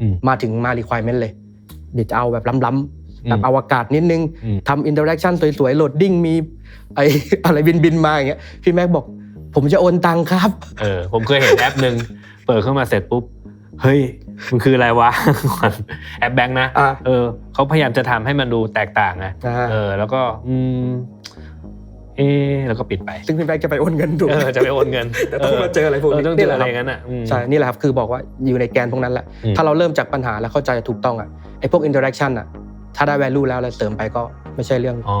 อืมมาถึงมา requirement เลย เดี๋ยวจะเอาแบบล้ำๆแบบอืมอวกาศนิดนึงอืมทำอินเ r อร์แอคชั่นสวยๆโหลดดิ้งมีไออะไรบินบินๆมาอย่างเงี้ยพี่แม็กบอก ผมจะโอนตังครับเออผมเคยเห็นแอปหนึ่งเปิดขึ้นมาเสร็จปุ๊บเฮ้ยมันคืออะไรวะแอปแบงค์นะอ่าเออเขาพยายามจะทำให้มันดูแตกต่างไงอ่าเออ แล้วก็อืม เอะแล้วก็ปิดไป ซึ่งพี่แม็กจะไปโอนเงินถูกเออจะไปโอนเงินแต่ต้องมาเจออะไรพวกเออนี้ต้องเจออะไรงั้นอะอืมใช่นี่แหละครับคือบอกว่าอยู่ในแกนพวกนั้นแหละอืมถ้าเราเริ่มจากปัญหาแล้วเข้าใจถูกต้องอะไอพวกอินเ r อร์แอคชั่นอะถ้าได้ value แล้วแล้วเสริมไปก็ไม่ใช่เรื่องอ๋อ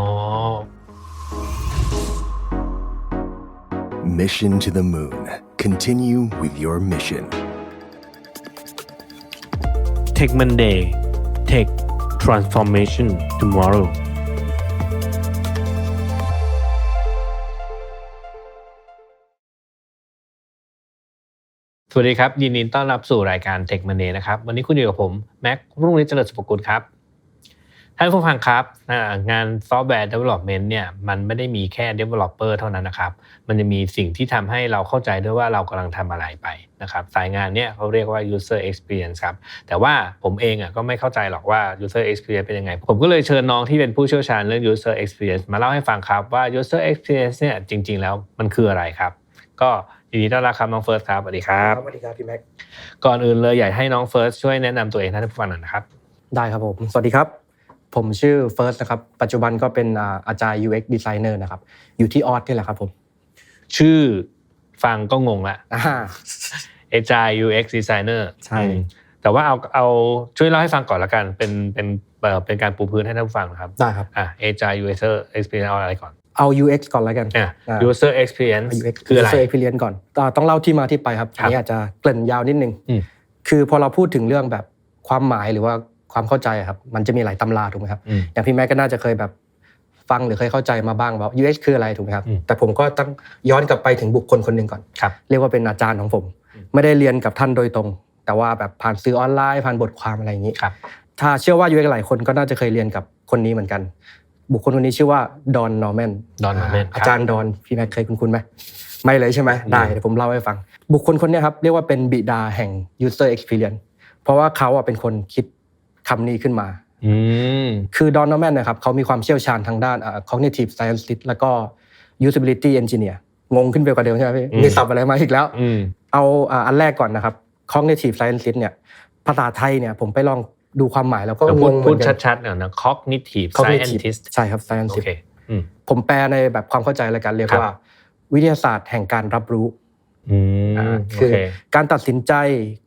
Mission to the moon. Continue with your mission. Tech Monday Tech Transformation Tomorrow สวัสดีครับ ยินดีต้อนรับสู่รายการ Tech Monday นะครับ วันนี้คุณอยู่กับผม แม็กรุ่งฤทธิ์เจริญสุภกุลครับ ท่านผู้ฟังครับ งานซอฟต์แวร์ Development เนี่ยมันไม่ได้มีแค่ Developer เท่านั้นนะครับ มันจะมีสิ่งที่ทำให้เราเข้าใจด้วยว่าเรากำลังทำอะไรไปนะครับสายงานเนี่ยเขาเรียกว่า user experience ครับ แต่ว่าผมเองอะก็ไม่เข้าใจหรอกว่า user experience เป็นยังไง ผมก็เลยเชิญน้องที่เป็นผู้เชี่ยวชาญเรื่อง user experience มาเล่าให้ฟังครับว่า user experience เนี่ยจริง ๆ แล้วมันคืออะไรครับ ก็ ยินดีต้อนรับครับน้องเฟิร์สครับสวัสดีครับสวัสดีครับพี่แม็กก่อนอื่นเลยอยากให้น้องเฟิร์สช่วยแนะนำตัวเองให้ท่านผู้ฟังหน่อยนะครับได้ครับผมสวัสดีครับ ผมชื่อเฟิร์สนะครับปัจจุบันก็เป็นอ่าอาจารย์ UX designer นะครับอยู่ที่ออสนี่แหละครับผมชื่อฟังก็งงละอ่า Agile UX Designer ใช่อืมแต่ว่าเอาเอาช่วยเล่าให้ฟังก่อนละกันเป็นเป็นเอ่อเป็นการปูพื้นให้ท่านผู้ฟังนะครับได้ครับอะ Agile User Experience เอาอะไรก่อน เอา UX ก่อนแล้วกันอะอ่า User Experience UX คืออะไร user experience ก่อนอ่าต้องเล่าที่มาที่ไปครับครับอันนี้อาจจะเกริ่นยาวนิดนึงอืมคือพอเราพูดถึงเรื่องแบบความหมายหรือว่าความเข้าใจอะครับ มันจะมีหลายตำราถูกไหมครับอืมอย่างพี่แม็กก็น่าจะเคยแบบฟังหรือเคยเข้าใจมาบ้างว่า UX คืออะไรถูกไหมครับอืมแต่ผมก็ต้องย้อนกลับไปถึงบุคคลคนหนึ่งก่อนครับเรียกว่าเป็นอาจารย์ของผมอืมไม่ได้เรียนกับท่านโดยตรง แต่ว่าแบบผ่านสื่อออนไลน์ผ่านบทความอะไรอย่างนี้ครับถ้าเชื่อว่า UX หลายคนก็น่าจะเคยเรียนกับคนนี้เหมือนกัน บุคคลคนนี้ชื่อว่าดอนนอร์แมน Don Norman ครับอาจารย์ดอนพี่แม็กเคยคุ้นๆไหมไม่เลยใช่ไหมได้เดี๋ยวผมเล่าให้ฟัง บุคคลคนเนี้ยครับเรียกว่าเป็นบิดาแห่ง user experience เพราะว่าเขาอะเป็นคนคิดคำนี้ขึ้นมาอืมคือดอนนอร์แมนนะครับเขามีความเชี่ยวชาญทางด้านอ่า cognitive scientist แล้วก็ usability engineer งงขึ้นไปกว่าเดิมใช่ไหมพี่อืมมีศัพท์อะไรมาอีกแล้วอืมเอาอ่าอันแรกก่อนนะครับ cognitive scientist เนี่ยภาษาไทยเนี่ยผมไปลอง ดูความหมายแล้วก็เรางพูดงเหพูมืดอนกันชัดๆหน่อยนะ cognitive cognitive scientist ใช่ครับโอ scientist เคอืมผมแปลในแบบความเข้าใจแล้วกันเรียกครับว่า วิทยาศาสตร์แห่งการรับรู้อืมอ่าโอคือเคการตัดสินใจ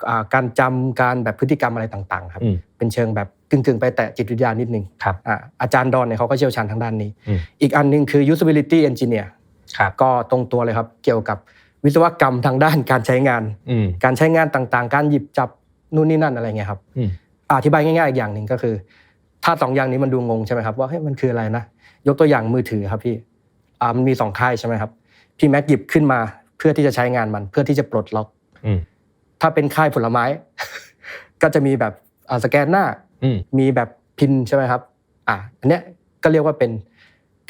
อ่าการจำการแบบพฤติกรรมอะไรต่างๆ ครับอืมเป็นเชิงแบบกึ่งๆ ไปแตะจิตวิทยานิดนึงครับอ่าอาจารย์ดอนเนี่ยเขาก็เชี่ยวชาญทางด้านนี้อืมอีกอันหนึงคือ usability engineer ครับก็ตรงตัวเลยครับ เกี่ยวกับวิศวกรรมทางด้านการใช้งานอืมการใช้งานต่างๆ การหยิบจับนู่นนี่นั่นอะไรเงี้ยครับ อืมอธิบายง่ายๆอีกอย่างหนึ่งก็คือ ถ้าสองอย่างนี้มันดูงงใช่ไหมครับว่าเฮ้ยมันคืออะไรนะยกตัวอย่างมือถือครับพี่อ่ามันมีสองค่ายใช่ไหมครับพี่แม็กหยิบขึ้นมาเพื่อที่จะใช้งานมัน เพื่อที่จะปลดล็อกอืมถ้าเป็นค่ายผลไม้ ก็จะมีแบบอ่าสแกนหน้าอืมมีแบบพินใช่ไหมครับ อ่าอันเนี้ยก็เรียกว่าเป็น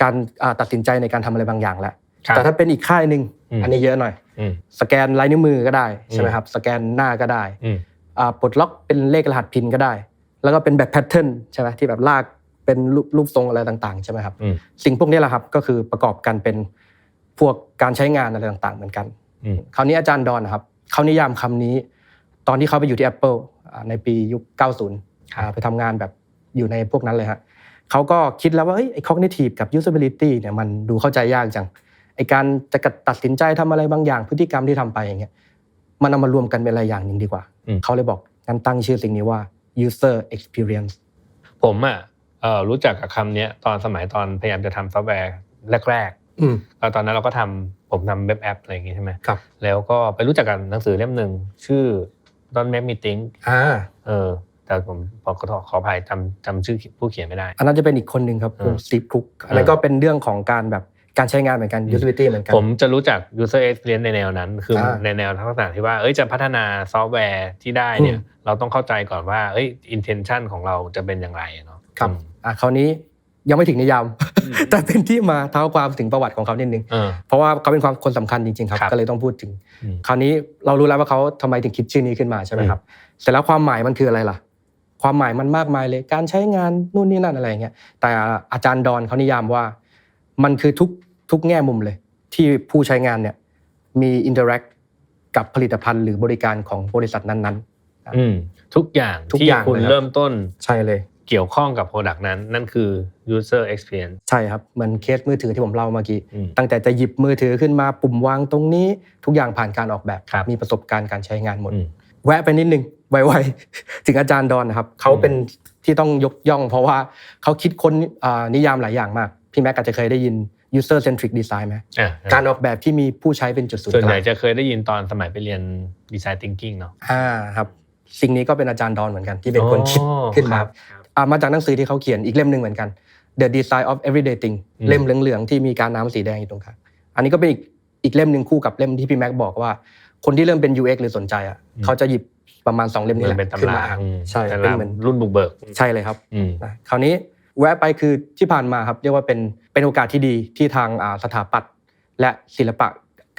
การอ่าตัดสินใจในการทำอะไรบางอย่างแหละครับแต่ถ้าเป็นอีกค่ายหนึ่งอืมอันนี้เยอะหน่อยอืมสแกนลายนิ้วมือก็ได้ใช่ไหมครับ สแกนหน้าก็ได้อืมอ่า ปลดล็อกเป็นเลขรหัสพินก็ได้ แล้วก็เป็นแบบแพทเทิร์นใช่ไหมที่แบบลากเป็นรูปรูปทรงอะไรต่างๆใช่ไหมครับอืมสิ่งพวกนี้แหละครับก็คือประกอบกันเป็นพวกการใช้งานอะไรต่างๆ เหมือนกันอืมคราวนี้อาจารย์ดอนนะครับเขานิยามคำนี้ ตอนที่เขาไปอยู่ที่ Apple อ่าในปียุค 90อ่าไปทำงานแบบอยู่ในพวกนั้นเลยฮะเขาก็คิดแล้วว่าเอ้ยไอ้ cognitive กับ usability เนี่ยมันดูเข้าใจยากจังไอ้การจะตัดสินใจทำอะไรบางอย่างพฤติกรรมที่ทำไปอย่างเงี้ย มันเอามารวมกันเป็นอะไรอย่างหนึ่งดีกว่าอืมเขาเลยบอกงั้นตั้งชื่อสิ่งนี้ว่า user experience ผมอะเอ่อรู้จักกับคำเนี้ยตอนสมัยตอนพยายามจะทำซอฟต์แวร์แรกอืมๆแล้วตอนนั้นเราก็ทำผมทำเว็บแอปอะไรอย่างงี้ใช่ไหมครับแล้วก็ไปรู้จักกับหนังสือเล่มหนึ่งชื่อ Don't Make Me Think อ่าเออแต่ผมขอขอขออภัยจำจำชื่อผู้เขียนไม่ได้ อันนั้นจะเป็นอีกคนหนึ่งครับอืมสตีฟคุกอันนั้นก็เป็นเรื่องของการแบบ การใช้งานเหมือนกันอืม usability เหมือนกัน ผมจะรู้จัก user experience ในแนวนั้น คืออาในแนวลักษณะที่ว่าเอ้ยจะพัฒนาซอฟต์แวร์ที่ได้เนี่ยอืมเราต้องเข้าใจก่อนว่าเอ้ย intention ของเราจะเป็นอย่างไรเนาะครับอืมอะคราวนี้ยังไม่ถึงนิยามอืมแต่เป็นที่มาเท้าความถึงประวัติของเขานิดนึงเออเพราะว่าเขาเป็นความคนสำคัญจริงๆครับครับ ก็เลยต้องพูดถึงอืมคราวนี้เรารู้แล้วว่าเขาทำไมถึงคิดชื่อนี้ขึ้นมาใช่ไหมครับ เสร็จแล้วความหมายมันคืออะไรล่ะ ความหมายมันมากมายเลย การใช้งานนู่นนี่นั่นอะไรอย่างเงี้ย แต่อาจารย์ดอนเขานิยามว่า มันคือทุกทุกแง่มุมเลย ที่ผู้ใช้งานเนี่ยมีอินเ r อร์แอคกับผลิตภัณฑ์หรือบริการของบริษัทนั้นอืมทุกอย่างทุกที่อย่างคุณเลยครับเริ่มต้นๆใช่เลย เกี่ยวข้องกับ Product นั้น นั่นคือ user experience ใช่ครับเหมือนเคสมือถือที่ผมเล่าเมื่อกี้อืมตั้งแต่จะหยิบมือถือขึ้นมาปุ่มวางตรงนี้ ทุกอย่างผ่านการออกแบบครับมีประสบการณ์การใช้งานหมดอืมแวะไปนิดนึงไวๆถึงอาจารย์ดอนนะครับเขาเป็นที่ต้องยกย่อง เพราะว่าเขาคิดค้นอ่านิยามหลายอย่างมาก พี่แม็กอาจจะเคยได้ยิน user centric design ไหมอะการออกแบบที่มีผู้ใช้เป็นจุดศูนส่วนย์กใหญ่ลางจะเคยได้ยินตอนสมัยไปเรียน design thinking เนาะอ่าครับสิ่งนี้ก็เป็นอาจารย์ดอนเหมือนกันที่เป็นคนคิดอ๋อขึ้นมาครับอ่ามาจากหนังสือที่เขาเขียนอีกเล่มหนึ่งเหมือนกัน The Design of Everyday Thing อืมเล่มเหลืองๆที่มีการน้ำสีแดงอยู่ตรงกลางอันนี้ก็เป็นอีกอีกเล่มหนึ่งคู่กับเล่มที่พี่แม็กบอกว่า คนที่เริ่มเป็น UX หรือสนใจอะเขาจะหยิบประมาณสองเล่มเหมืนี้อแหนละเป็นขึ้นตำรามาอ่านอืมใช่ตำเป็นราเหมือนรุ่นบุกเบิกใช่เลยครับอืมนะคราวนี้ แวะไปคือที่ผ่านมาครับเรียกว่าเป็นเป็นโอกาสที่ดีที่ทางอ่าสถาปัตย์และศิลปะ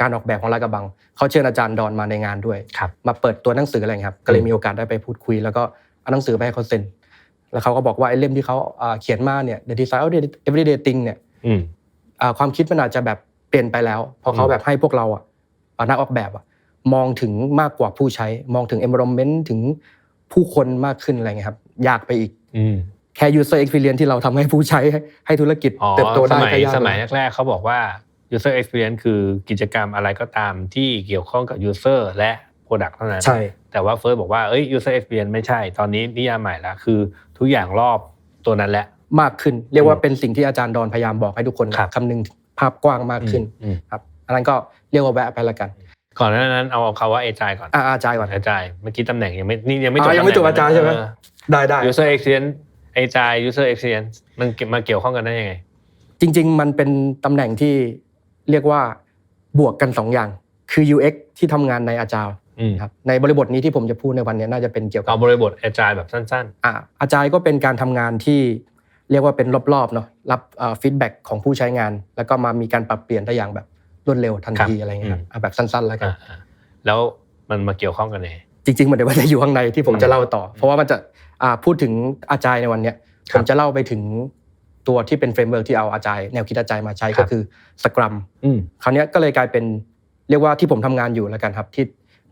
การออกแบบของลาดกระบังเขาเชิญอาจารย์ดอนมาในงานด้วยครับมาเปิดตัวหนังสืออะไรอย่างเงี้ยครับก็เลยมีโอกาสได้ไปพูดคุย แล้วก็เอาหนังสือไปให้เขาเซ็นแล้วเขาก็บอกว่าไอ้เล่มที่เขาอ่าเขียนมาเนี่ย The Design of Everyday Thing เนี่ยอืมอ่าความคิดมันอาจจะแบบเปลี่ยนไปแล้วเพราะเขาอืมแบบให้พวกเราอะอ่านักออกแบบอะมองถึงมากกว่าผู้ใช้ มองถึง environment ถึงผู้คนมากขึ้นอะไรเงี้ยครับอยากไปอีกอืม แค่ user experience ที่เราทำให้ผู้ใช้ให้ให้ธุรกิจอ๋อเติบโตสได้มัยก็ยากสมัยแล้วแรกๆเขาบอกว่า user experience คือกิจกรรมอะไรก็ตามที่เกี่ยวข้องกับ user และ product เท่านั้นใช่แต่ว่าเฟิร์สบอกว่าเอ้ย user experience ไม่ใช่ ตอนนี้นิยามใหม่ละคือทุกอย่างรอบตัวนั้นแหละมากขึ้น เรียกว่าเป็นสิ่งที่อาจารย์ดอนพยายามบอกให้ทุกคนครับคำนึงภาพกว้างมากขึ้นอืมครับอันนั้นก็เรียกว่าแวะไปละกันก่อนหน้านั้นเอาคำว่า agile ก่อนอ่าอาจารย์ก่อน agile เมื่อกี้ตำแหน่งยังไม่นี่ยังไม่จบอ่ายังไม่จบตำแหน่อาจารย์ใช่ไหมเออได้ได้ user experience agile user experience มันเกี่ยวมาเกี่ยวข้องกันได้ยังไง จริง ๆ มันเป็นตำแหน่งที่เรียกว่าบวกกันสองอย่าง คือ UX ที่ทำงานในอาจารย์อืมครับในบริบทนี้ที่ผมจะพูดในวันนี้น่าจะเป็นเกี่ยวกัเอาบบริบท agile แบบสั้นอ่าอาจารย์ก็เป็นการทำงานที่เรียกว่าเป็นรอบๆเนาะรับฟีดแบ็กของผู้ใช้งาน แล้วก็มามีการปรับเปลี่ยนได้อย่างแบบรวดเร็วทันทีครับอะไรเงี้ยครับอืมอะแบบสั้นๆแล้วๆกันอ่าๆแล้วมันมาเกี่ยวข้องกันยังไง จริงๆมันเดี๋ยวมันจะอยู่ข้างในที่ผมอืมจะเล่าต่อ เพราะว่ามันจะอ่าพูดถึงอาจารย์ในวันเนี้ยครัผบมจะเล่าไปถึงตัวที่เป็นเฟรมเวิร์กที่เอาอาจารย์แนวคิดอาจารย์มาใช้ครัก็บคือสครัมอืมคราวเนี้ยก็เลยกลายเป็นเรียกว่าที่ผมทำงานอยู่แล้วกันครับที่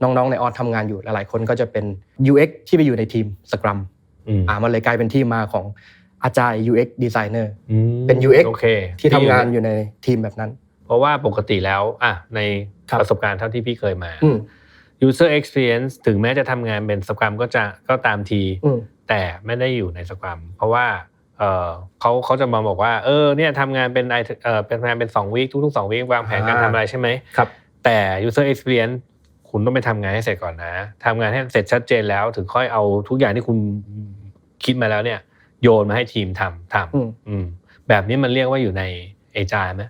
น้องๆในออสทำงานอยู่หลายๆคนก็จะเป็น UX ที่ไปอยู่ในทีมสครัมอืมอ่ามันเลยกลายเป็นที่มาของอาจารย์ UX designer อืมเป็น UX โอเคที่ทำงานอยู่ในทีมแบบนั้น เพราะว่าปกติแล้วอะในครับประสบการณ์เท่าที่พี่เคยมาอืม user experience ถึงแม้จะทำงานเป็นสครัมก็จะก็ตามทีอืมแต่ไม่ได้อยู่ในสครัมเพราะว่าเออเขาเขาจะมาบอกว่า เออเนี่ยทำงานเป็นไอเออเป็นงานเป็นสองวีคทุกๆสองวีควางแผนการอ่าทำอะไรใช่ไหมครับ แต่ user experience คุณต้องไปทำงานให้เสร็จก่อนนะทำงานให้เสร็จชัดเจนแล้ว ถึงค่อยเอาทุกอย่างที่คุณคิดมาแล้วเนี่ย โยนมาให้ทีมทำทอืมำอืมแบบนี้มันเรียกว่าอยู่ในเอจายไหม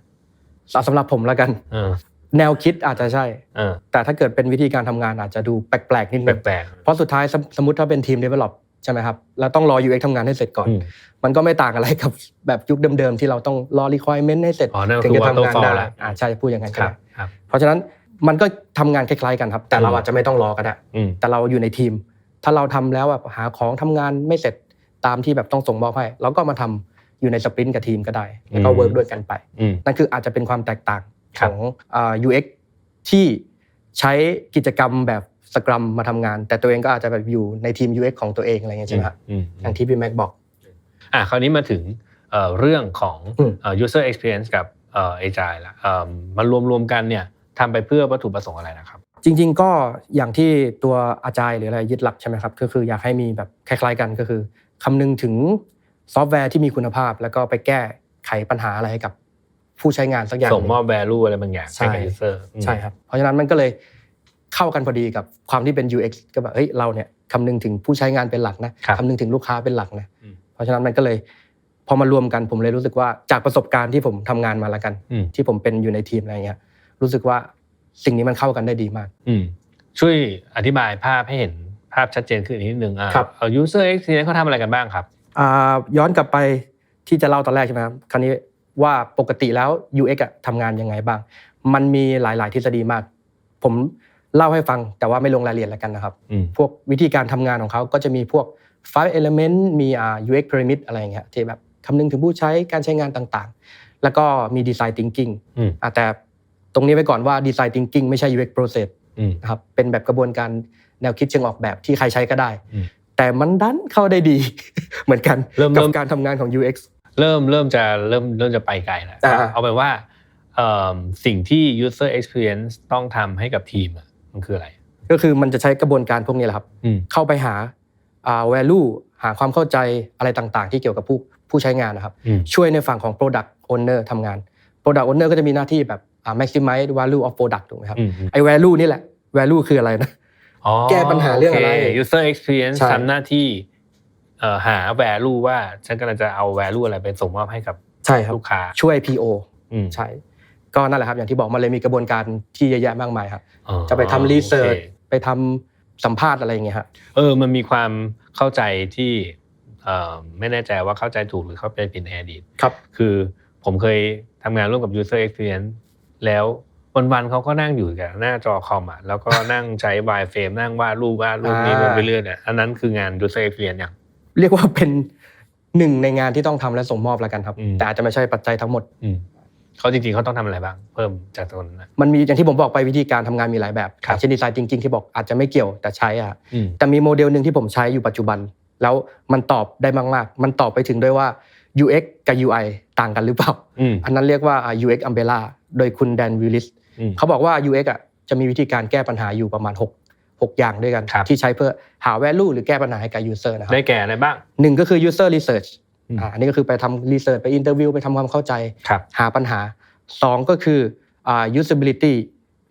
สำหรับผมแล้วกันเออ แนวคิดอาจจะใช่เออแต่ถ้าเกิดเป็นวิธีการทำงานอาจจะดูแปลกๆนิดนึง แปลกเพราะสุดท้ายสมสมมติถ้าเป็นทีม develop ใช่ไหมครับ แล้วต้องรอ UX ทำงานให้เสร็จก่อนอืม มันก็ไม่ต่างอะไรกับแบบยุคเดิมๆ ที่เราต้องรอ requirement ให้เสร็จอ๋อนั่นถึงคือจะทำงาน waterfall ได้ละ อ่าใช่พูดอย่างนั้นคก็รับได้ครับ เพราะฉะนั้นมันก็ทำงานคล้ายๆกันครับ แต่เราอืม อาจจะไม่ต้องรอก็ได้ อืม แต่เราอยู่ในทีม ถ้าเราทำแล้วแบบหาของทำงานไม่เสร็จตามที่แบบต้องส่งมอบให้เราก็มาทำอยู่ในสปรินต์กับทีมก็ได้ แล้วก็อืม เวิร์กด้วยกันไป อืม นั่นคืออาจจะเป็นความแตกต่างครั ขบองอ่า UX ที่ใช้กิจกรรมแบบสครัมมาทำงาน แต่ตัวเองก็อาจจะแบบอยู่ในทีม UX ของตัวเองอะไรเงี้ยใช่ไหมครับอืมอย่างที่พี่แม็กบอกอะคราวนี้มาถึงเอ่อเรื่องของอืมเอ่อ user experience กับเอ่อ agile ละเอ่อมันรวมรวมๆกันเนี่ยทำไปเพื่อวัตถุประสงค์อะไรนะครับ จริง ๆ ก็อย่างที่ตัวอาจารย์หรืออะไรยึดหลักใช่ไหมครับก็คืออยากให้มีแบบคล้าย ๆ กันก็คือคำนึงถึงซอฟต์แวร์ที่มีคุณภาพ แล้วก็ไปแก้ไขปัญหาอะไรให้กับ ผู้ใช้งานสักอย่างหส่งนึ่งมอบ value อะไรบางอย่างใช่ให้กับ user อืมใช่ครับเพราะฉะนั้นมันก็เลยเข้ากันพอดีกับความที่เป็น UX ก็แบบเฮ้ยเราเนี่ยคำนึงถึงผู้ใช้งานเป็นหลักนะครับคำนึงถึงลูกค้าเป็นหลักนะอืมเพราะฉะนั้นมันก็เลยพอมารวมกันผมเลยรู้สึกว่าจากประสบการณ์ที่ผมทำงานมาแล้วกันอืมที่ผมเป็นอยู่ในทีมอะไรเงี้ยรู้สึกว่าสิ่งนี้มันเข้ากันได้ดีมากอืมช่วยอธิบายภาพให้เห็นภาพชัดเจนขึ้นอีกนิดนึงอ่าครับเอ่อ user experience เขาทำอะไรกันบ้างครับอ่าย้อนกลับไปที่จะเล่าตอนแรกใช่ไหมครับคราวนี้ ว่าปกติแล้ว UX อะทำงานยังไงบ้าง มันมีหลาย ๆ ทฤษฎีมาก ผมเล่าให้ฟังแต่ว่าไม่ลงรายละเอียดแล้วกันนะครับอืมพวกวิธีการทำงานของเขาก็จะมีพวก five element มีอ่า UX pyramid อะไรอย่างเงี้ยที่แบบคำนึงถึงผู้ใช้การใช้งานต่างๆ แล้วก็มี design thinking อืมอะแต่ตรงนี้ไว้ก่อนว่า design thinking ไม่ใช่ UX process อืมนะครับเป็นแบบกระบวนการแนวคิดเชิงออกแบบที่ใครใช้ก็ได้อืมแต่มันดันเข้าได้ดีเหมือนกันเริ่มกับเริ่มการทำงานของ UX เริ่มเริ่มจะเริ่มเริ่มจะไปไกลแล้วอ่าเอาเป็นว่าเอิ่มสิ่งที่ user experience ต้องทำให้กับทีมอะมันคืออะไร ก็คือมันจะใช้กระบวนการพวกนี้แหละครับอืมเข้าไปหาอ่า value หาความเข้าใจอะไรต่างๆ ที่เกี่ยวกับผู้ผู้ใช้งานนะครับอืมช่วยในฝั่งของ product owner ทำงาน product owner ก็จะมีหน้าที่แบบอ่า maximize value of product ถูกไหมครับอืมอืมไอ้ value นี่แหละ value คืออะไรนะอ๋อแก้ปัญหาเรื่องอะไรโค user experience ใช่ทำหน้าที่เอ่อ หา value ว่าฉันกำลังจะเอา value อะไรไปส่งมอบให้กับใช่ครับลูกค้าช่วย PO อืมใช่ก็นั่นแหละครับอย่างที่บอกมันเลยมีกระบวนการที่เยอะแยะมากมายครับอ๋อจะไปทำรีเสิร์ชโอคไปทำสัมภาษณ์อะไรอย่างเงี้ยครับเออมันมีความเข้าใจที่เอ่อไม่แน่ใจว่าเข้าใจถูกหรือเข้าใจผิดในอดีตครับ คือผมเคยทำงานร่วมกับ user experience แล้ววันๆเขาก็นั่งอยู่กับหน้าจอคอมอะแล้วก็นั่งใช้ wireframe นั่งวาดรูปวาดรูปนี้อ่าไปเรื่อยๆเนี่ยอันนั้นคืองาน user experience อย่าง เรียกว่าเป็นหนึ่งในงานที่ต้องทำและส่งมอบแล้วกันครับอืมแต่อาจจะไม่ใช่ปัจจัยทั้งหมดอืมเขาจริงๆเขาต้องทำอะไรบ้าง เพิ่มจากตรงนั้นนะมันมีอย่างที่ผมบอกไปวิธีการทำงานมีหลายแบบครับเช่นดีไซน์จริงๆที่บอกอาจจะไม่เกี่ยวแต่ใช้อะอืมแต่มีโมเดลหนึ่งที่ผมใช้อยู่ปัจจุบัน แล้วมันตอบได้มากๆ มันตอบไปถึงด้วยว่า UX กับ UI ต่างกันหรือเปล่าอืมอันนั้นเรียกว่า UX umbrella โดยคุณแดนวิลลิสอืมเขาบอกว่า UX อะจะมีวิธีการแก้ปัญหาอยู่ประมาณ 6 6 อย่างด้วยกันครับที่ใช้เพื่อหา value หรือแก้ปัญหาให้กับ user นะครับได้แก่อะไรบ้างหนึ่งก็คือ user research อืมอ่าอันนี้ก็คือไปทำ research ไป interview ไปทำความเข้าใจครับหาปัญหาสองก็คืออ่า usability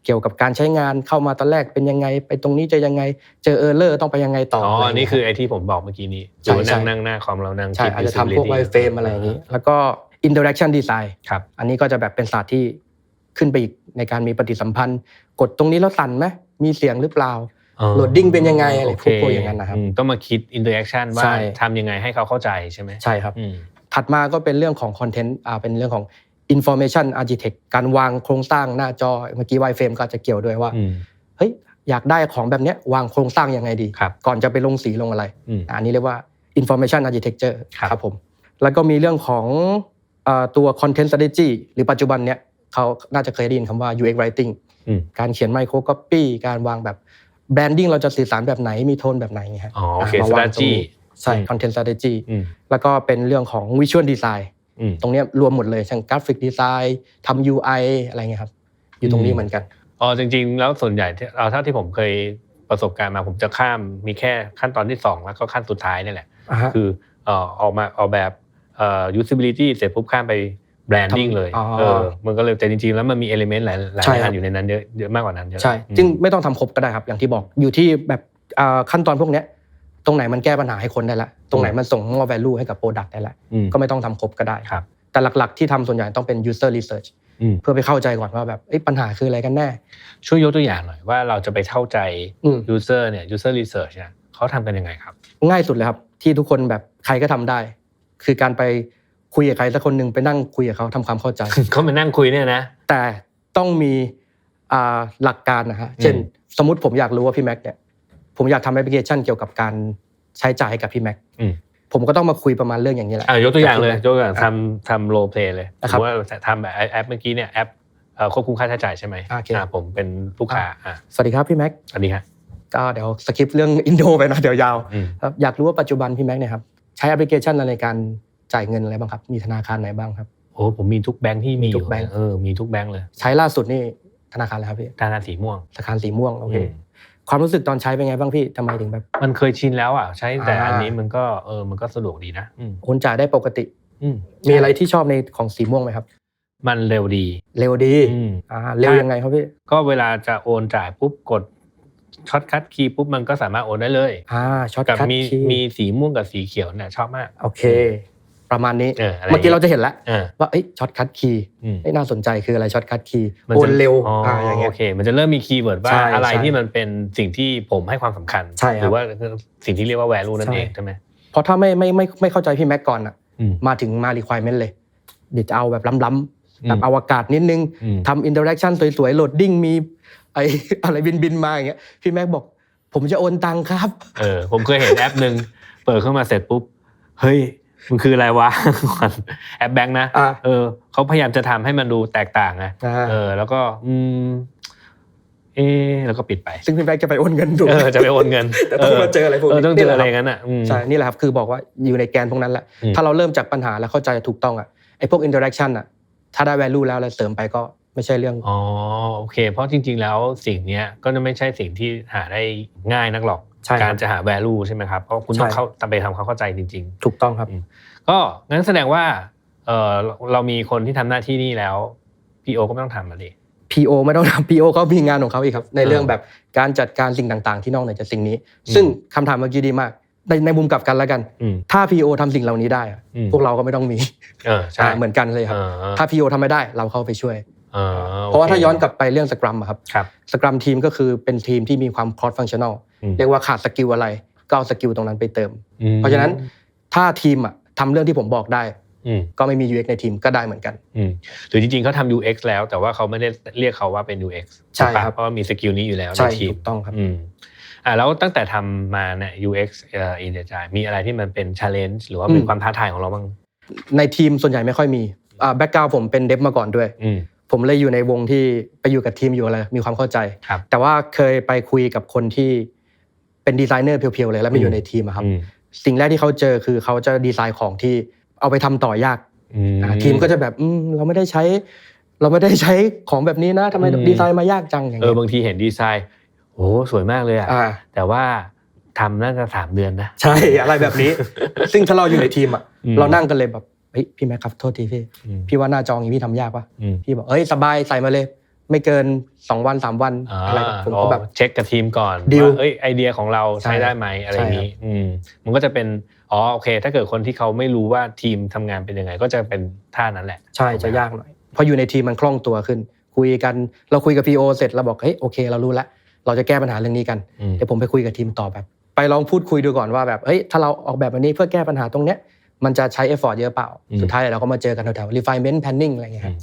เกี่ยวกับการใช้งานเข้ามาตอนแรกเป็นยังไง ไปตรงนี้จะยังไงเจอ error ต้องไปยังไงต่ออ๋ออะไรอันนี้เงี้ยคือไอ้ที่ผมบอกเมื่อกี้นี้ใช่หรือว่านั่งใช่นั่งหน้าคอมเรานั่งใช่คิดอาจจะทำพวก usability wireframe อะไรอย่างนี้ แล้วก็ interaction design ครับอันนี้ก็จะแบบเป็นศาสตร์ที่ขึ้นไปอีกในการมีปฏิสัมพันธ์ กดตรงนี้แล้วสั่นไหมมีเสียงหรือเปล่า อ๋อ loading เป็นยังไงอะไรโเคพวกอย่างนั้นนะครับอืมต้องมาคิด interaction ว่าใช่ทำยังไงให้เขาเข้าใจใช่ไหมใช่ครับอืมถัดมาก็เป็นเรื่องของ content อ่าเป็นเรื่องของ information architect การวางโครงสร้างหน้าจอเมื่อกี้ wireframe ก็อาจจะเกี่ยวด้วยว่าอืมเฮ้ยอยากได้ของแบบเนี้ยวางโครงสร้างยังไงดีครับก่อนจะไปลงสีลงอะไรอืมอะอันนี้เรียกว่า information architecture ครับครับผมแล้วก็มีเรื่องของเอ่อตัว content strategy หรือปัจจุบันเนี้ยเขาน่าจะเคยได้ยินคำว่า UX writing อืมการเขียน micro copy การวางแบบ branding เราจะสื่อสารแบบไหนมีโทนแบบไหนเงี้ยฮะอ๋อโอเคะมาวางตรง strategy นี้ใช่อืม content strategy อืมแล้วก็เป็นเรื่องของ visual design อืมตรงเนี้ยรวมหมดเลยเช่นกราฟิกดีไซน์ทำ UI อะไรเงี้ยครับ อยู่ตรงนี้อืมเหมือนกันอ๋อจริง ๆ แล้วส่วนใหญ่ที่เอาเท่าที่ผมเคยประสบการณ์มาผมจะข้ามมีแค่ขั้นตอนที่สองแล้วก็ขั้นสุดท้ายนี่แหละอ่าฮะคือเอ่อออกมาออกแบบเอ่อ usability เสร็จปุ๊บข้ามไป branding ทำเลยอ๋อ เออมันก็เลยแต่จริงๆแล้วมันมี element หลายหลายใช่ครับ อันอยู่ในนั้นเยอะเยอะมากกว่านั้นเยอะใช่อืมจึงไม่ต้องทำครบก็ได้ครับ อย่างที่บอกอยู่ที่แบบอ่าขั้นตอนพวกเนี้ยตรงไหนมันแก้ปัญหาให้คนได้ละตรงไหนมันส่งมอบ value ให้กับ product ได้ละอืม ก็ไม่ต้องทำครบก็ได้ครับ แต่หลักๆที่ทำส่วนใหญ่ต้องเป็น user research อืม เพื่อไปเข้าใจก่อนว่าแบบเอ้ยปัญหาคืออะไรกันแน่ ช่วยยกตัวอย่างหน่อยว่าเราจะไปเข้าใจ อืม user เนี่ย user research เนี่ยเขาทำกันยังไงครับ ง่ายสุดเลยครับ ที่ทุกคนแบบใครก็ทำได้ คือการไป คุยกับใครสักคนหนึ่งไปนั่งคุยกับเขาทำความเข้าใจเขามานั่งคุยเนี่ยนะ แต่ต้องมีอ่าหลักการนะฮะเช่น สมมติผมอยากรู้ว่าพี่แม็กเนี่ยผมอยากทำแอปพลิเคชันเกี่ยวกับการใช้จ่ายให้กับพี่แม็กอืมผมก็ต้องมาคุยประมาณเรื่องอย่างนี้แหละอะยกตัวอย่างเลยกับยกตัวอย่างพี่แม็ทำทำ role play เลยนะสครัมบมติว่าทำแบบแอปเมื่อกี้เนี่ยแอปเอ่อควบคุมค่าใช้จ่ายใช่ไหมโอเคอ่าผมเป็นลูกค้าอะสวัสดีครับพี่แม็กสวัสดีครับก็เดี๋ยวสคริปต์เรื่องอินโดไปนะเดี๋ยวยาวอืมครับอยากรู้ว่าปัจจุบันพี่แม็กเนี่ยครับใช้แอปพลิเคชันอะไรในการ จ่ายเงินอะไรบ้างครับ มีธนาคารไหนบ้างครับโอ้ผมมีทุกแบงค์ที่มีอทุยู่กแบงค์เออมีทุกแบงค์เลย ใช้ล่าสุดนี่ธนาคารอะไรครับพี่ธนาคารสีม่วงธนาคารสีม่วงโอเคอืมความรู้สึกตอนใช้เป็นไงบ้างพี่ทำไมถึงแบบ มันเคยชินแล้วอะใช้แต่อ่าอันนี้มันก็เออมันก็สะดวกดีนะอืมโอนจ่ายได้ปกติอืมมีอะไรที่ชอบในของสีม่วงไหมครับ มันเร็วดี เร็วดีอืมอ่าเร็วยังไงครับพี่ก็เวลาจะโอนจ่ายปุ๊บกดช็อตคัทคีย์ปุ๊บมันก็สามารถโอนได้เลยอ่าช็อตกับคัทมีคีย์มีสีม่วงกับสีเขียวเนี่ยชอบมากโอเค ประมาณนี้เอออะไรเมื่อกี้เราจะเห็นแล้วเออว่าเอ้ยช็อตคัทคีย์อืมน่าสนใจคืออะไรช็อตคัทคีย์มันโอจะนเร็วอ๋ออ่าอย่างเงี้โอยเค มันจะเริ่มมีคีย์เวิร์ดว่าใช่อะไรใช่ที่มันเป็นสิ่งที่ผมให้ความสำคัญใช่ครับหรือว่าสิ่งที่เรียกว่า value นั่นใช่เองใช่ไหมเพราะถ้าไม่ไม่ไม่ไม่เข้าใจพี่แม็กก่อนอะอืมมาถึงมา requirement เลย เดี๋ยวจะเอาแบบล้ำๆแบบอืมอวกาศนิดนึงอืมทำ interaction สวยๆโหลดดิ้งมีไอ้อะไรบินบินๆมาอย่างเงี้ยพี่แม็กบอก ผมจะโอนตังครับ เออผมเคยเห็นแอปหนึ่งเปิดเข้ามาเสร็จปุ๊บเฮ้ย มันคืออะไรวะแอปแบงค์นะอ่าเออเขาพยายามจะทำให้มันดูแตกต่างไงอ่าเออ แล้วก็อืมเอะแล้วก็ปิดไป ซึ่งพี่แม็กจะไปโอนเงินถูกเอไหมอจะไปโอนเงินแต่ต้องมาเจออะไรพวกนี้เออต้องเจออะไรนี่แหละครับงั้นอะอืมใช่นี่แหละครับคือบอกว่าอยู่ในแกนพวกนั้นแหละอืมถ้าเราเริ่มจากปัญหาแล้วเข้าใจถูกต้องอะไอ้พวกอินเ r อร์แอคชั่นอะถ้าได้ value แล้วแล้วเสริมไปก็ไม่ใช่เรื่องอ๋อโอเค เพราะจริง ๆ แล้วสิ่งเนี้ยก็จะไม่ใช่สิ่งที่หาได้ง่ายนักหรอกใช่ครับ การจะหา value ใช่ไหมครับเพราะคุณต้องใช่เข้าตามไปทำความเข้าใจจริงถูกต้องครับๆก็งั้นแสดงว่าเออเราเรามีคนที่ทำหน้าที่นี่แล้ว PO ก็ไม่ต้องทำมาดิ PO ไม่ต้องทำ PO เขามีงานของเขาอีกครับ ในเรื่องอ่าแบบการจัดการสิ่งต่างๆ ที่นอกเหนือจากสิ่งนี้ ซึ่งคำถามเมื่อกี้ดีมากในในมุมกลับกันแล้วกันอืมถ้า PO ทำสิ่งเหล่านี้ได้อะอืมพวกเราก็ไม่ต้องมีเออใช่อ่าเหมือนกันเลยครับเออถ้า PO ทำไม่ได้เราเข้าไปช่วย เออโคเพราะว่าถ้าย้อนกลับไปเรื่องสครัมครับครับสครัมทีมก็คือเป็นทีมที่มีความ cross functional อืมเรียกว่าขาดสกิลอะไรก็เอาสกิลตรงนั้นไปเติมอืมเพราะฉะนั้นถ้าทีมอะทำเรื่องที่ผมบอกได้อืมก็ไม่มี UX ในทีมก็ได้เหมือนกันอืมหรือจริงๆเขาทำ UX แล้วแต่ว่าเขาไม่ได้เรียกเขาว่าเป็น UX ใช่ถูกปะครับเพราะว่ามีสกิลนี้อยู่แล้วใช่ในทีมถูกต้องครับอืมอ่าแล้วตั้งแต่ทำมาเนี่ย UX เอ่อ in the Agile มีอะไรที่มันเป็น challenge หรือว่าเป็นอืมความท้าทายของเราบ้างในทีมส่วนใหญ่ไม่ค่อยมีอ่าแบ็กกราวผมเป็นเดฟมาก่อนด้วยอืม ผมเลยอยู่ในวงที่ไปอยู่กับทีมอยู่อะไรมีความเข้าใจครับแต่ว่าเคยไปคุยกับคนที่เป็นดีไซเนอร์เพียวๆเลยแล้วไม่อยู่ในทีมอะครับอืมสิ่งแรกที่เขาเจอคือเขาจะดีไซน์ของที่เอาไปทำต่อยากอืมอ่าทีมก็จะแบบอืมเราไม่ได้ใช้ เราไม่ได้ใช้ของแบบนี้นะทำไมอืมดีไซน์มายากจังอย่างเอเงี้อยบางทีเห็นดีไซน์โอ้สวยมากเลยอะอ่าแต่ว่าทำน่าจะสามเดือนนะใช่อะไรแบบนี้ ซึ่งถ้าเราอยู่ในทีมอะอืมเรานั่งกันเลยแบบ เฮ้ยพี่แม็กครับโทษทีพี่อืมพี่ว่าหน้าจออย่างนี้พี่ทำยากปะอืมพี่บอกเอ้ยสบายใส่มาเลย ไม่เกินสองวันสามวันอ่าอะไรแบบผมก็แบบเช็คกับทีมก่อนดีลว่าเอ้ยไอเดียของเราใช้ใช่ได้ไหมอะไรอย่างนี้อืมมันก็จะเป็นอ๋อโอเค ถ้าเกิดคนที่เขาไม่รู้ว่าทีมทำงานเป็นยังไง ก็จะเป็นท่านั้นแหละ ใช่จะยากหน่อยพออยู่ในทีมมันคล่องตัวขึ้น คุยกันเราคุยกับพีโอเสร็จเราบอกเฮ้ยโอเค เรารู้แล้วเราจะแก้ปัญหาเรื่องนี้กันอืมเดี๋ยวผมไปคุยกับทีมต่อแบบ ไปลองพูดคุยดูก่อนว่าแบบเฮ้ยถ้าเราออกแบบแบบนี้เพื่อแก้ปัญหาตรงเนี้ย มันจะใช้เอฟฟอร์ตเยอะเปล่าอืมสุดท้ายเราก็มาเจอกันแถวๆ refinement planning อะไรอย่างเงี้ยครับ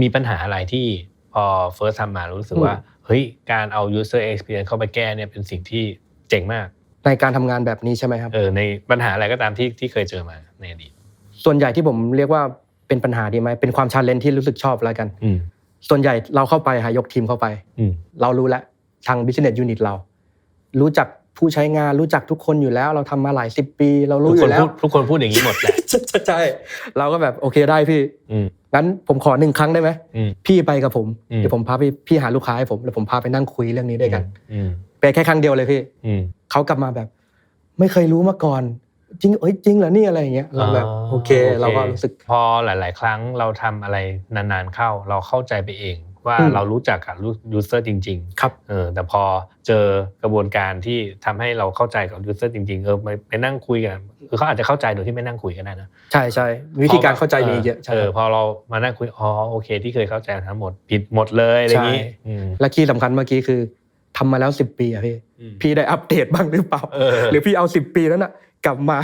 มีปัญหาอะไรที่พอ first ทำมารู้สึกว่าอืมเฮ้ยการเอา user experience เข้าไปแก้เนี่ยเป็นสิ่งที่เจ๋งมาก ในการทำงานแบบนี้ใช่ไหมครับเออในปัญหาอะไรก็ตามที่ที่เคยเจอมาในอดีตส่วนใหญ่ที่ผมเรียกว่าเป็นปัญหาดีไหมเป็นความชาเลนจ์ที่รู้สึกชอบแล้วกันอืมส่วนใหญ่เราเข้าไปหายกทีมเข้าไปอืมเรารู้แล้วทาง business unit เรา รู้จัก ผู้ใช้งานรู้จักทุกคนอยู่แล้ว เราทำมาหลายสิบปี เราทุรู้กอคนยู่แล้วพูดทุกคนพูดอย่างนี้หมดแหละใช่ใช่ใช่เราก็แบบโอเคได้พี่อืมงั้นผมขอหนึ่งครั้งได้ไหมอืมพี่ไปกับผมอืมเดี๋ยวผมพาพี่พี่หาลูกค้าให้ผมแล้วผมพาไปนั่งคุยเรื่องนี้ด้วยกันอืมไปแค่ครั้งเดียวเลยพี่อืมเขากลับมาแบบ ไม่เคยรู้มาก่อนจริงเอ้ยจริงเหรอนี่อะไรอย่างเงี้ยเราแบบอ๋อโอเคโอเค เราก็รู้สึกพอหลาย ๆ ครั้งเราทำอะไรนานๆเข้า เราเข้าใจไปเอง ว่าอืมเรารู้จักกับ user จริงๆครับเออแต่พอเจอกระบวนการที่ทำให้เราเข้าใจกับยูเซอร์จริงๆเออไปไปนั่งคุยกันคือเขาอาจจะเข้าใจโดยที่ไม่นั่งคุยก็ได้นะใช่ใช่วิธีการเข้าใจมีเยอะใช่เออพอเรามานั่งคุยอ๋อโอเค ที่เคยเข้าใจทั้งหมดผิดหมดเลยอะไรอย่างนี้ใช่อืมและคีย์สำคัญเมื่อกี้คือทำมาแล้วสิบปีอะพี่อืมพี่ได้อัปเดตบ้างหรือเปล่าเออหรือพี่เอาสิบปีนั้นอะ กลับมา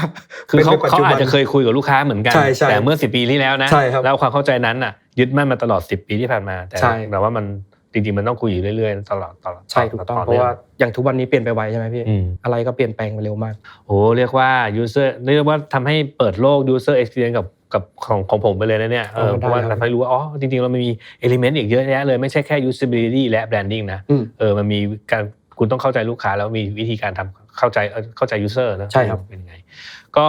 คือเขาป็นในปัจเขาจุบันอาจจะเคยคุยกับลูกค้าเหมือนกันใช่ใช่แต่เมื่อสิปีที่แล้วนะใช่ครับแล้วความเข้าใจนั้นน่ะ ยึดมั่นมาตลอดสิปีที่ผ่านมา แต่ใช่แต่ว่ามันจริงๆมันต้องคุยอยู่เรื่อยๆตลอดตลอดใช่ถูกต้องต่เพราะว่าอย่างทุกวันนี้เปลี่ยนไปไวใช่ไหมพี่อืมอะไรก็เปลี่ยนแปลงไปเร็วมากโอ้เรียกว่า user เรียกว่าทำให้เปิดโลก user experience กับกับของของผมไปเลยนะเนี่ยเออโอ้เพราะว่าได้ครับทำให้รู้ว่าอ๋อจริงๆเรามันมี element อีกเยอะแยะเลยไม่ใช่แค่ usability และ branding นะอืมเออมันมีการคุณต้องเข้าใจลูกค้าแล้วมีวิธีการทำ เข้าใจเอ่อเข้าใจ user นะใช่ครับเป็นยังไง ก็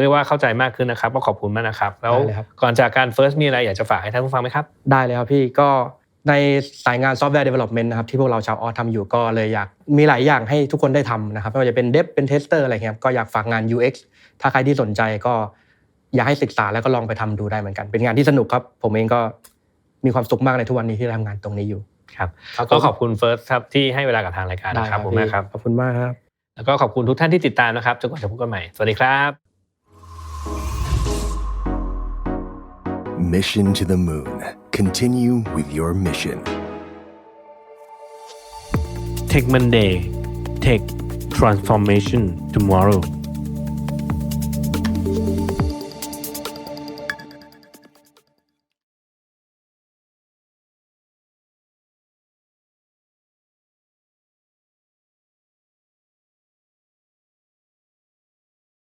เรียกว่าเข้าใจมากขึ้นนะครับก็ขอบคุณมากนะครับ แล้วได้เลยครับก่อนจากการ first มีอะไรอยากจะฝากให้ท่านผู้ฟังไหมครับ ได้เลยครับพี่ก็ในสายงานซอฟต์แวร์ development นะครับที่พวกเราชาวออสทำอยู่ก็เลยอยากมีหลายอย่างให้ทุกคนได้ทำนะครับไม่ว่าจะเป็นเดฟเป็นเทสเตอร์อะไรเงี้ยครับก็อยากฝากงาน UX ถ้าใครที่สนใจก็อยากให้ศึกษาแล้วก็ลองไปทำดูได้เหมือนกัน เป็นงานที่สนุกครับ ผมเองก็มีความสุขมากในทุกวันนี้ที่ทำงานตรงนี้อยู่ครับครับก็ขอบคุณ first ครับที่ให้เวลากับทางรายการได้นะครับผมมากครับขอบคุณมากครับ แล้วก็ขอบคุณทุกท่านที่ติดตามนะครับจนกว่าจะพบกันใหม่ สวัสดีครับ Mission to the moon. Continue with your mission. Tech Monday Tech Transformation Tomorrow